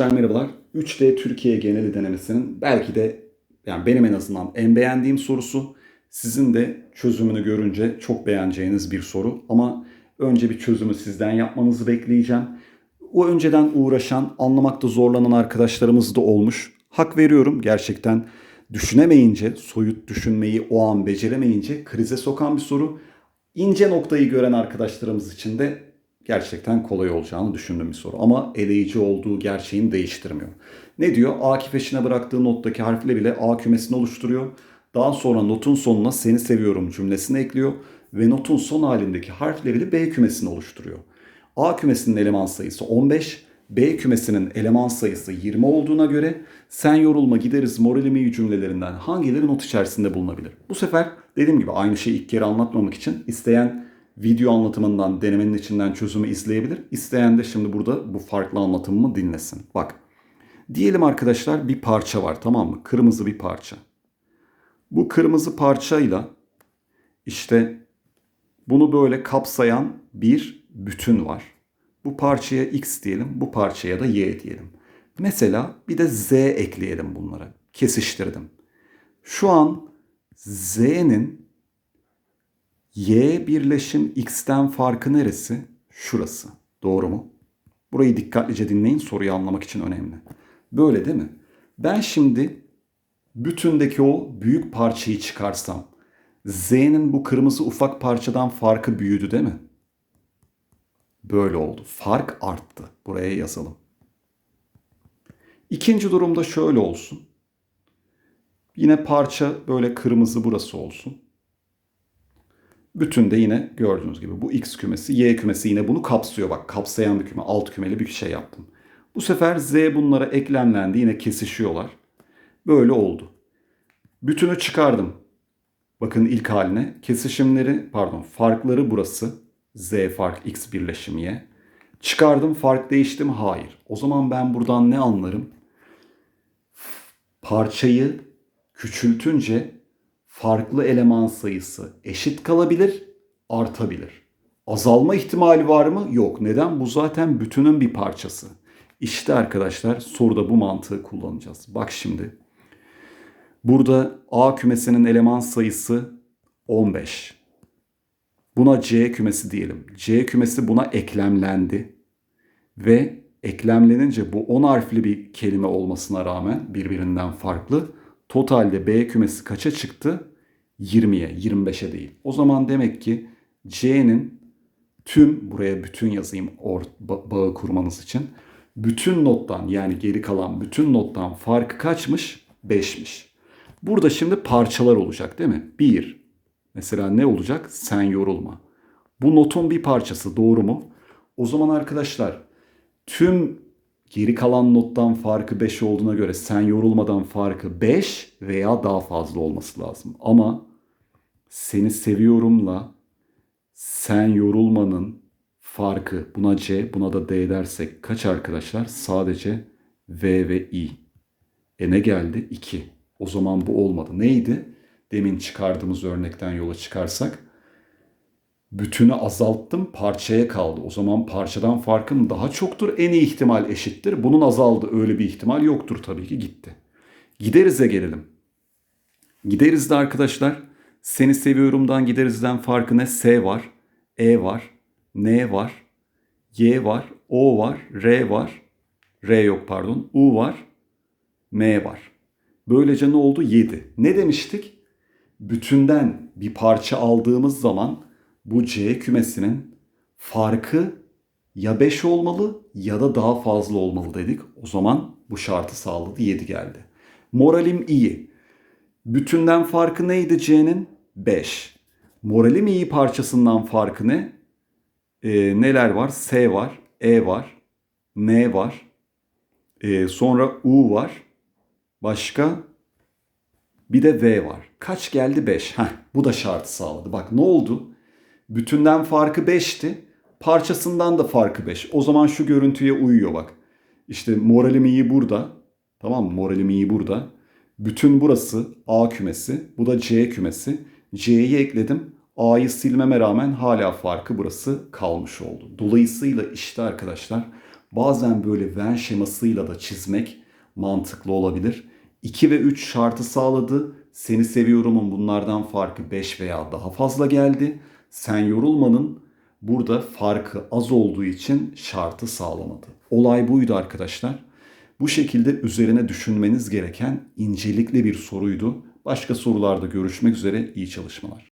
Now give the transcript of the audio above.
Arkadaşlar merhabalar. 3D Türkiye geneli denemesinin belki de yani benim en azından en beğendiğim sorusu. Sizin de çözümünü görünce çok beğeneceğiniz bir soru. Ama önce bir çözümü sizden yapmanızı bekleyeceğim. O önceden uğraşan, anlamakta zorlanan arkadaşlarımız da olmuş. Hak veriyorum gerçekten düşünemeyince, soyut düşünmeyi o an beceremeyince krize sokan bir soru. İnce noktayı gören arkadaşlarımız için de gerçekten kolay olacağını düşündüğüm bir soru. Ama eleyici olduğu gerçeğini değiştirmiyor. Ne diyor? Akif eşine bıraktığı nottaki harfle bile A kümesini oluşturuyor. Daha sonra notun sonuna seni seviyorum cümlesini ekliyor. Ve notun son halindeki harfleri B kümesini oluşturuyor. A kümesinin eleman sayısı 15, B kümesinin eleman sayısı 20 olduğuna göre sen yorulma gideriz moralimi iyi cümlelerinden hangileri not içerisinde bulunabilir? Bu sefer dediğim gibi aynı şeyi ilk kere anlatmamak için isteyen video anlatımından denemenin içinden çözümü izleyebilir. İsteyen de şimdi burada bu farklı anlatımımı dinlesin. Bak diyelim arkadaşlar bir parça var tamam mı? Kırmızı bir parça. Bu kırmızı parçayla işte bunu böyle kapsayan bir bütün var. Bu parçaya x diyelim, bu parçaya da y diyelim. Mesela bir de z ekleyelim bunlara. Kesiştirdim. Şu an z'nin y birleşim x'ten farkı neresi? Şurası. Doğru mu? Burayı dikkatlice dinleyin soruyu anlamak için önemli. Böyle değil mi? Ben şimdi bütündeki o büyük parçayı çıkarsam z'nin bu kırmızı ufak parçadan farkı büyüdü değil mi? Böyle oldu. Fark arttı. Buraya yazalım. İkinci durumda şöyle olsun. Yine parça böyle kırmızı burası olsun. Bütün de yine gördüğünüz gibi bu x kümesi, y kümesi yine bunu kapsıyor. Bak kapsayan bir küme, alt kümeli bir şey yaptım. Bu sefer z bunlara eklemlendi. Yine kesişiyorlar. Böyle oldu. Bütünü çıkardım. Bakın ilk haline. Kesişimleri, pardon farkları burası. Z fark x birleşim. Çıkardım fark değişti mi? Hayır. O zaman ben buradan ne anlarım? Parçayı küçültünce farklı eleman sayısı eşit kalabilir, artabilir. Azalma ihtimali var mı? Yok. Neden? Bu zaten bütünün bir parçası. İşte arkadaşlar soruda bu mantığı kullanacağız. Bak şimdi. Burada A kümesinin eleman sayısı 15. Buna C kümesi diyelim. C kümesi buna eklemlendi. Ve eklemlenince bu 10 harfli bir kelime olmasına rağmen birbirinden farklı. Totalde B kümesi kaça çıktı? 20'ye, 25'e değil. O zaman demek ki C'nin tüm, buraya bütün yazayım or, bağı kurmanız için. Bütün nottan yani geri kalan bütün nottan farkı kaçmış? 5'miş. Burada şimdi parçalar olacak değil mi? 1. Mesela ne olacak? Sen yorulma. Bu notun bir parçası doğru mu? O zaman arkadaşlar tüm geri kalan nottan farkı 5 olduğuna göre sen yorulmadan farkı 5 veya daha fazla olması lazım. Ama seni seviyorumla sen yorulmanın farkı buna C buna da D dersek kaç arkadaşlar? Sadece V ve I. E ne geldi? 2. O zaman bu olmadı. Neydi? Demin çıkardığımız örnekten yola çıkarsak bütünü azalttım parçaya kaldı. O zaman parçadan farkım daha çoktur. En iyi ihtimal eşittir. Bunun azaldı öyle bir ihtimal yoktur tabii ki gitti. Gideriz'e gelelim. Gideriz'de arkadaşlar seni seviyorumdan giderizden farkı ne? S var, E var, N var, Y var, O var, R var, R yok pardon, U var, M var. Böylece ne oldu? 7. Ne demiştik? Bütünden bir parça aldığımız zaman bu C kümesinin farkı ya 5 olmalı ya da daha fazla olmalı dedik. O zaman bu şartı sağladı 7 geldi. Moralim iyi. Bütünden farkı neydi C'nin? 5. Moralim iyi parçasından farkı ne? Ee, neler var? S var, E var, N var, ee, sonra U var. Başka? Bir de V var. Kaç geldi? 5. Heh, bu da şartı sağladı. Bak ne oldu? Bütünden farkı 5'ti. Parçasından da farkı 5. O zaman şu görüntüye uyuyor bak. İşte moralim iyi burada. Tamam mı? Moralim iyi burada. Bütün burası A kümesi. Bu da C kümesi. C'yi ekledim. A'yı silmeme rağmen hala farkı burası kalmış oldu. Dolayısıyla işte arkadaşlar Bazen böyle Venn şemasıyla da çizmek mantıklı olabilir. 2 ve 3 şartı sağladı. Seni seviyorumun bunlardan farkı 5 veya daha fazla geldi. Sen yorulmanın burada farkı az olduğu için şartı sağlamadı. Olay buydu arkadaşlar. Bu şekilde üzerine düşünmeniz gereken incelikli bir soruydu. Başka sorularda görüşmek üzere iyi çalışmalar.